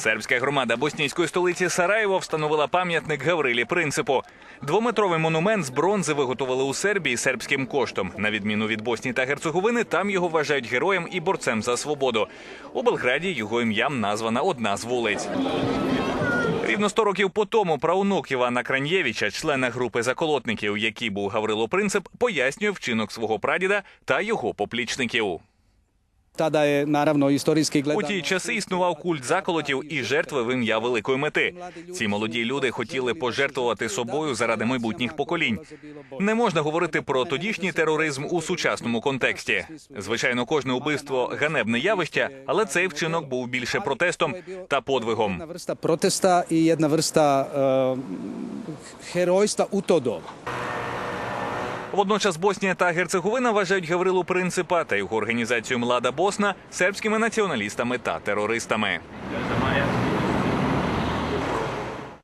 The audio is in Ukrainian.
Сербська громада боснійської столиці Сараєво встановила пам'ятник Гаврилі Принципу. Двометровий монумент з бронзи виготовили у Сербії сербським коштом. На відміну від Боснії та Герцеговини, там його вважають героєм і борцем за свободу. У Белграді його ім'ям названа одна з вулиць. Рівно 100 років по тому правнук Івана Кранєвича, члена групи заколотників, який був Гаврило Принцип, пояснює вчинок свого прадіда та його поплічників. Tada je naravno istorijski У ті часи існував культ заколотів і жертви в ім'я великої мети. Ці молоді люди хотіли пожертвувати собою заради майбутніх поколінь. Не можна говорити про тодішній тероризм у сучасному контексті. Звичайно, кожне убивство ганебне явище, але цей вчинок був більше протестом та подвигом. Protesta i jedna vrsta uh, herojstva u to doba. Водночас Боснія та Герцеговина вважають Гаврилу Принципа та його організацію Млада Босна сербськими націоналістами та терористами.